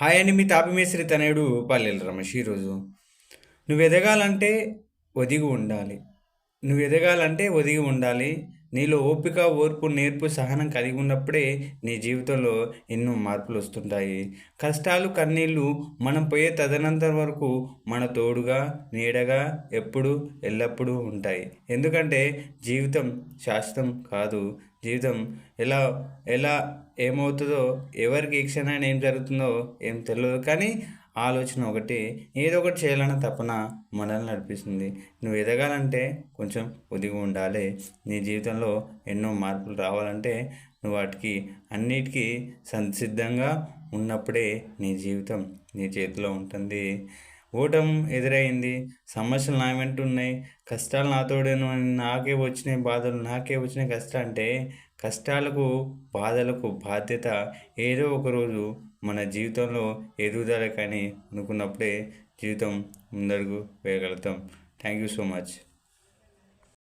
Hi అండి మీ తాపిమేశ్వరి తనయుడు పల్లెలు రమేష్ ఈరోజు నువ్వు ఎదగాలంటే ఒదిగి ఉండాలి. నువ్వు ఎదగాలంటే ఒదిగి ఉండాలి. నీలో ఓపిక ఓర్పు నేర్పు సహనం కలిగి ఉన్నప్పుడే నీ జీవితంలో ఎన్నో మార్పులు వస్తుంటాయి. కష్టాలు కన్నీళ్ళు మనం పోయే తదనంతరం వరకు మన తోడుగా నీడగా ఎప్పుడు ఎల్లప్పుడూ ఉంటాయి. ఎందుకంటే జీవితం శాశ్వతం కాదు. జీవితం ఎలా ఎలా ఏమవుతుందో ఎవరికి ఏ క్షణాన్ని ఏం జరుగుతుందో ఏం తెలియదు కానీ ఆలోచన ఒకటి ఏదో ఒకటి చేయాలన్న తపన మనల్ని నడిపిస్తుంది. నువ్వు ఎదగాలంటే కొంచెం ఒదిగి ఉండాలి. నీ జీవితంలో ఎన్నో మార్పులు రావాలంటే నువ్వు వాటికి అన్నిటికీ సంసిద్ధంగా ఉన్నప్పుడే నీ జీవితం నీ చేతిలో ఉంటుంది. ఓటం ఎదురైంది. సమస్యలు నా వెంట ఉన్నాయి. కష్టాలు నాతోడేను నాకే వచ్చినాయి బాధలు నాకే వచ్చినాయి కష్టాలు అంటే కష్టాలకు బాధలకు బాధ్యత ఏదో ఒక రోజు మన జీవితంలో ఎదుగుదల కానీ అనుకున్నప్పుడే జీవితం ముందడుగు వేయగలుగుతాం. Thank you so much.